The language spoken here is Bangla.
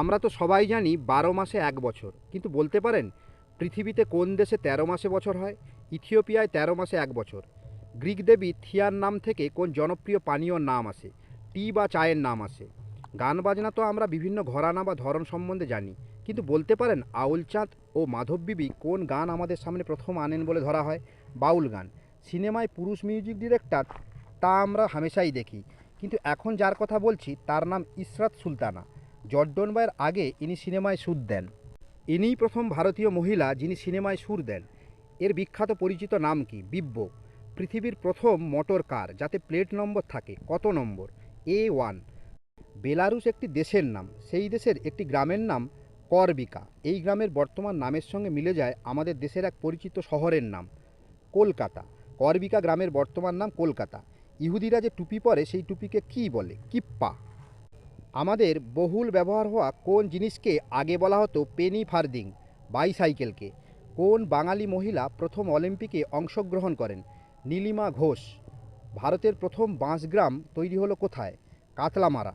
আমরা তো সবাই জানি বারো মাসে এক বছর, কিন্তু বলতে পারেন পৃথিবীতে কোন দেশে তেরো মাসে বছর হয়? ইথিওপিয়ায় তেরো মাসে এক বছর। গ্রিক দেবী থিয়ার নাম থেকে কোন জনপ্রিয় পানীয়র নাম আসে? টি বা চায়ের নাম আসে। গান বাজনা তো আমরা বিভিন্ন ঘরানা বা ধরন সম্বন্ধে জানি, কিন্তু বলতে পারেন আউল চাঁদ ও মাধব বিবি কোন গান আমাদের সামনে প্রথম আনেন বলে ধরা হয়? বাউল গান। সিনেমায় পুরুষ মিউজিক ডিরেক্টর তা আমরা হামেশাই দেখি, কিন্তু এখন যার কথা বলছি তার নাম ইসরাত সুলতানা। জর্ডন বাইয়ের আগে ইনি সিনেমায় সুর দেন। ইনিই প্রথম ভারতীয় মহিলা যিনি সিনেমায় সুর দেন। এর বিখ্যাত পরিচিত নাম কি? বিব্ব। পৃথিবীর প্রথম মোটর কার, যাতে প্লেট নম্বর থাকে, কত নম্বর? এ ওয়ান। বেলারুস একটি দেশের নাম, সেই দেশের একটি গ্রামের নাম করবিকা। এই গ্রামের বর্তমান নামের সঙ্গে মিলে যায় আমাদের দেশের এক পরিচিত শহরের নাম, কলকাতা। করবিকা গ্রামের বর্তমান নাম কলকাতা। ইহুদিরা যে টুপি পরে, সেই টুপিকে কি বলে? কিপ্পা। আমাদের বহুল ব্যবহার হওয়া কোন জিনিসকে আগে বলা হতো পেনি ফার্দিং, বাইসাইকেলকে? কোন বাঙালি মহিলা প্রথম অলিম্পিকে অংশগ্রহণ করেন? নীলিমা ঘোষ, ভারতের প্রথম বাঁশগ্রাম তৈরি হলো কোথায়? কাতলামারা।